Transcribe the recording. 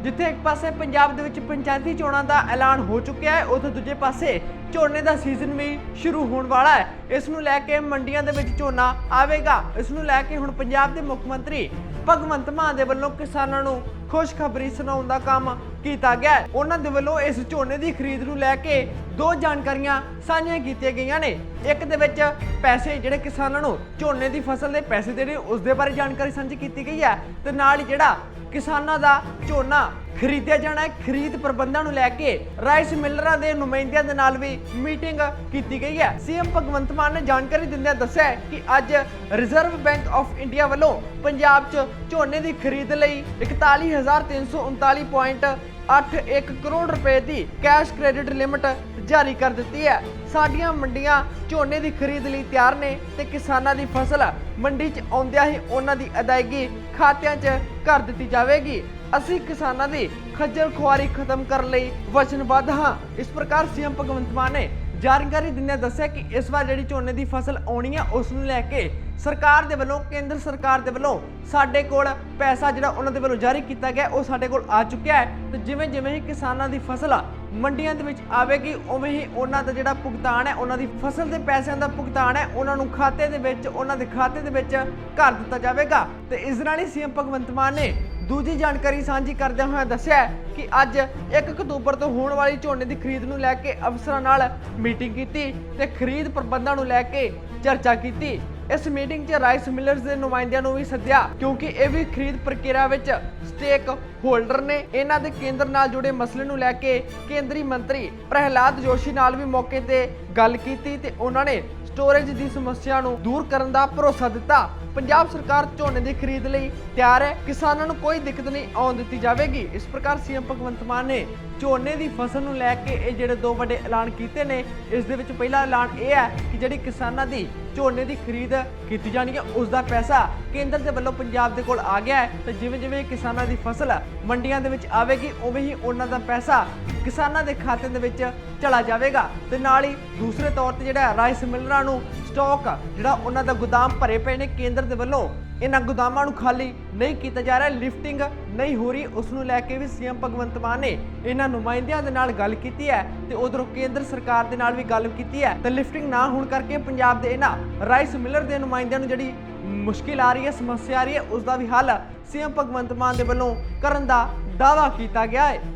ਜਿੱਥੇ ਇੱਕ ਪਾਸੇ ਪੰਜਾਬ ਦੇ ਵਿੱਚ ਪੰਚਾਇਤੀ ਚੋਣਾਂ ਦਾ ਐਲਾਨ ਹੋ ਚੁੱਕਿਆ ਹੈ, ਉੱਥੇ ਦੂਜੇ ਪਾਸੇ ਝੋਨੇ ਦਾ ਸੀਜ਼ਨ ਵੀ ਸ਼ੁਰੂ ਹੋਣ ਵਾਲਾ ਹੈ। ਇਸ ਨੂੰ ਲੈ ਕੇ ਮੰਡੀਆਂ ਦੇ ਵਿੱਚ ਝੋਨਾ ਆਵੇਗਾ। ਇਸ ਨੂੰ ਲੈ ਕੇ ਹੁਣ ਪੰਜਾਬ ਦੇ ਮੁੱਖ ਮੰਤਰੀ ਭਗਵੰਤ ਮਾਨ ਦੇ ਵੱਲੋਂ ਕਿਸਾਨਾਂ ਨੂੰ ਖੁਸ਼ਖਬਰੀ ਸੁਣਾਉਣ ਦਾ ਕੰਮ ਕੀਤਾ ਗਿਆ ਹੈ। ਉਹਨਾਂ ਦੇ ਵੱਲੋਂ ਇਸ ਝੋਨੇ ਦੀ ਖਰੀਦ ਨੂੰ ਲੈ ਕੇ ਦੋ ਜਾਣਕਾਰੀਆਂ ਸਾਂਝੀਆਂ ਕੀਤੀਆਂ ਗਈਆਂ ਨੇ। ਇੱਕ ਦੇ ਵਿੱਚ ਪੈਸੇ ਜਿਹੜੇ ਕਿਸਾਨਾਂ ਨੂੰ ਝੋਨੇ ਦੀ ਫਸਲ ਦੇ ਪੈਸੇ ਦੇਣੇ, ਉਸ ਦੇ ਬਾਰੇ ਜਾਣਕਾਰੀ ਸਾਂਝੀ ਕੀਤੀ ਗਈ ਹੈ। ਤੇ ਨਾਲ ਹੀ ਜਿਹੜਾ ਕਿਸਾਨਾਂ ਦਾ ਝੋਨਾ ਖਰੀਦਿਆ ਜਾਣਾ ਹੈ, ਖਰੀਦ ਪ੍ਰਬੰਧਾਂ ਨੂੰ ਲੈ ਕੇ ਰਾਈਸ ਮਿਲਰਾਂ ਦੇ ਨੁਮਾਇੰਦਿਆਂ ਦੇ ਨਾਲ ਵੀ ਮੀਟਿੰਗ ਕੀਤੀ ਗਈ ਹੈ। ਸੀਐਮ ਭਗਵੰਤ ਮਾਨ ਨੇ ਜਾਣਕਾਰੀ ਦਿੰਦਿਆਂ ਦੱਸਿਆ ਹੈ ਕਿ ਅੱਜ ਰਿਜ਼ਰਵ ਬੈਂਕ ਆਫ ਇੰਡੀਆ ਵੱਲੋਂ ਪੰਜਾਬ 'ਚ ਝੋਨੇ ਦੀ ਖਰੀਦ ਲਈ 41339.81 ਕਰੋੜ ਰੁਪਏ ਦੀ ਕੈਸ਼ ਕ੍ਰੈਡਿਟ ਲਿਮਟ ਜਾਰੀ ਕਰ ਦਿੱਤੀ ਹੈ। ਸਾਡੀਆਂ ਮੰਡੀਆਂ ਝੋਨੇ ਦੀ ਖਰੀਦ ਲਈ ਤਿਆਰ ਨੇ ਤੇ ਕਿਸਾਨਾਂ ਦੀ ਫਸਲ ਮੰਡੀ 'ਚ ਆਉਂਦਿਆਂ ਹੀ ਉਹਨਾਂ ਦੀ ਅਦਾਇਗੀ ਖਾਤਿਆਂ 'ਚ ਕਰ ਦਿੱਤੀ ਜਾਵੇਗੀ। ਅਸੀਂ ਕਿਸਾਨਾਂ ਦੀ ਖੱਜਲ ਖੁਆਰੀ ਖਤਮ ਕਰਨ ਲਈ ਵਚਨਬੱਧ ਹਾਂ। ਇਸ ਪ੍ਰਕਾਰ ਸੀਐਮ ਭਗਵੰਤ ਮਾਨ ਨੇ ਜਾਣਕਾਰੀ ਦਿੰਦਿਆਂ ਦੱਸਿਆ ਕਿ ਇਸ ਵਾਰ ਜਿਹੜੀ ਝੋਨੇ ਦੀ ਫਸਲ ਆਉਣੀ ਹੈ ਉਸ ਨੂੰ ਲੈ ਕੇ ਸਰਕਾਰ ਦੇ ਵੱਲੋਂ, ਕੇਂਦਰ ਸਰਕਾਰ ਦੇ ਵੱਲੋਂ ਸਾਡੇ ਕੋਲ ਪੈਸਾ ਜਿਹੜਾ ਉਹਨਾਂ ਦੇ ਵੱਲੋਂ ਜਾਰੀ ਕੀਤਾ ਗਿਆ, ਉਹ ਸਾਡੇ ਕੋਲ ਆ ਚੁੱਕਿਆ ਹੈ। ਤੇ ਜਿਵੇਂ ਜਿਵੇਂ ਹੀ ਕਿਸਾਨਾਂ ਦੀ ਫਸਲ ਮੰਡੀਆਂ ਦੇ ਵਿੱਚ ਆਵੇਗੀ, ਉਵੇਂ ਹੀ ਉਹਨਾਂ ਦਾ ਜਿਹੜਾ ਭੁਗਤਾਨ ਹੈ, ਉਹਨਾਂ ਦੀ ਫਸਲ ਦੇ ਪੈਸਿਆਂ ਦਾ ਭੁਗਤਾਨ ਹੈ, ਉਹਨਾਂ ਨੂੰ ਖਾਤੇ ਦੇ ਵਿੱਚ, ਉਹਨਾਂ ਦੇ ਖਾਤੇ ਦੇ ਵਿੱਚ ਕਰ ਦਿੱਤਾ ਜਾਵੇਗਾ। ਤੇ ਇਸ ਨਾਲ ਹੀ ਸੀਐਮ ਭਗਵੰਤ ਮਾਨ ਨੇ ਦੂਜੀ ਜਾਣਕਾਰੀ ਸਾਂਝੀ ਕਰਦਿਆਂ ਹੋਇਆ ਦੱਸਿਆ ਕਿ ਅੱਜ 1 ਅਕਤੂਬਰ ਤੋਂ ਹੋਣ ਵਾਲੀ ਝੋਨੇ ਦੀ ਖਰੀਦ ਨੂੰ ਲੈ ਕੇ ਅਫਸਰਾਂ ਨਾਲ ਮੀਟਿੰਗ ਕੀਤੀ ਤੇ ਖਰੀਦ ਪ੍ਰਬੰਧਾਂ ਨੂੰ ਲੈ ਕੇ ਚਰਚਾ ਕੀਤੀ। ਇਸ ਮੀਟਿੰਗ 'ਚ ਰਾਈਸ ਮਿਲਰਸ ਦੇ ਨੁਮਾਇੰਦਿਆਂ ਨੂੰ ਵੀ ਸੱਦਿਆ, ਕਿਉਂਕਿ ਇਹ ਵੀ ਖਰੀਦ ਪ੍ਰਕਿਰਿਆ ਵਿੱਚ ਸਟੇਕ ਹੋਲਡਰ ਨੇ। ਇਹਨਾਂ ਦੇ ਕੇਂਦਰ ਨਾਲ ਜੁੜੇ ਮਸਲੇ ਨੂੰ ਲੈ ਕੇ ਕੇਂਦਰੀ ਮੰਤਰੀ ਪ੍ਰਹਿਲਾਦ ਜੋਸ਼ੀ ਨਾਲ ਵੀ ਮੌਕੇ ਤੇ ਗੱਲ ਕੀਤੀ ਤੇ ਉਹਨਾਂ ਨੇ ਸਟੋਰੇਜ ਦੀ ਸਮੱਸਿਆ ਨੂੰ ਦੂਰ ਕਰਨ ਦਾ ਭਰੋਸਾ ਦਿੱਤਾ। ਪੰਜਾਬ ਸਰਕਾਰ ਝੋਨੇ ਦੀ ਖਰੀਦ ਲਈ ਤਿਆਰ ਹੈ। ਕਿਸਾਨਾਂ ਨੂੰ ਕੋਈ ਦਿੱਕਤ ਨਹੀਂ ਆਉਣ ਦਿੱਤੀ ਜਾਵੇਗੀ। ਇਸ ਪ੍ਰਕਾਰ ਸੀਐਮ ਭਗਵੰਤ ਮਾਨ ਨੇ ਝੋਨੇ ਦੀ ਫਸਲ ਨੂੰ ਲੈ ਕੇ ਇਹ ਜਿਹੜੇ ਦੋ ਵੱਡੇ ਐਲਾਨ ਕੀਤੇ ਨੇ, ਇਸ ਦੇ ਵਿੱਚ ਪਹਿਲਾ ਐਲਾਨ ਇਹ ਹੈ ਕਿ ਜਿਹੜੀ ਕਿਸਾਨਾਂ ਦੀ ਝੋਨੇ ਦੀ ਖਰੀਦ ਕੀਤੀ ਜਾਣੀ ਹੈ। ਉਸ ਦਾ ਪੈਸਾ ਕੇਂਦਰ ਦੇ ਵੱਲੋਂ ਪੰਜਾਬ ਦੇ ਕੋਲ ਆ ਗਿਆ ਹੈ। ਤੇ ਜਿਵੇਂ ਜਿਵੇਂ ਕਿਸਾਨਾਂ ਦੀ ਫਸਲ ਮੰਡੀਆਂ ਦੇ ਵਿੱਚ ਆਵੇਗੀ, ਉਵੇਂ ਹੀ ਉਹਨਾਂ ਦਾ ਪੈਸਾ ਕਿਸਾਨਾਂ ਦੇ ਖਾਤੇ ਦੇ ਵਿੱਚ ਚਲਾ ਜਾਵੇਗਾ। ਤੇ ਨਾਲ ਹੀ ਦੂਸਰੇ ਤੌਰ ਤੇ ਜਿਹੜਾ ਰਾਈਸ ਮਿਲਰਾਂ ਨੂੰ ਸਟਾਕ ਜਿਹੜਾ ਉਹਨਾਂ ਦਾ ਗੋਦਾਮ ਭਰੇ ਪਏ ਨੇ, ਕੇਂਦਰ ਦੇ ਵੱਲੋਂ ਇਹਨਾਂ ਗੋਦਾਮਾਂ ਨੂੰ ਖਾਲੀ ਨਹੀਂ ਕੀਤਾ ਜਾ ਰਿਹਾ ਲਿਫਟਿੰਗ ਨਹੀਂ ਹੋ ਰਹੀ ਉਸ ਨੂੰ ਲੈ ਕੇ ਵੀ ਸੀਐਮ ਭਗਵੰਤ ਮਾਨ ਨੇ ਇਹਨਾਂ ਨੁਮਾਇੰਦਿਆਂ ਦੇ ਨਾਲ ਗੱਲ ਕੀਤੀ ਹੈ ਤੇ ਉਧਰੋਂ ਕੇਂਦਰ ਸਰਕਾਰ ਦੇ ਨਾਲ ਵੀ ਗੱਲ ਕੀਤੀ ਹੈ। ਤੇ ਲਿਫਟਿੰਗ ਨਾ ਹੋਣ ਕਰਕੇ ਪੰਜਾਬ ਦੇ ਇਹਨਾਂ ਰਾਈਸ ਮਿਲਰ ਦੇ ਨੁਮਾਇੰਦਿਆਂ ਨੂੰ ਜਿਹੜੀ ਮੁਸ਼ਕਿਲ ਆ ਰਹੀ ਹੈ, ਸਮੱਸਿਆ ਆ ਰਹੀ ਹੈ ਉਸ ਦਾ ਵੀ ਹੱਲ ਸੀਐਮ ਭਗਵੰਤ ਮਾਨ ਦੇ ਵੱਲੋਂ ਕਰਨ ਦਾ ਦਾਅਵਾ ਕੀਤਾ ਗਿਆ ਹੈ।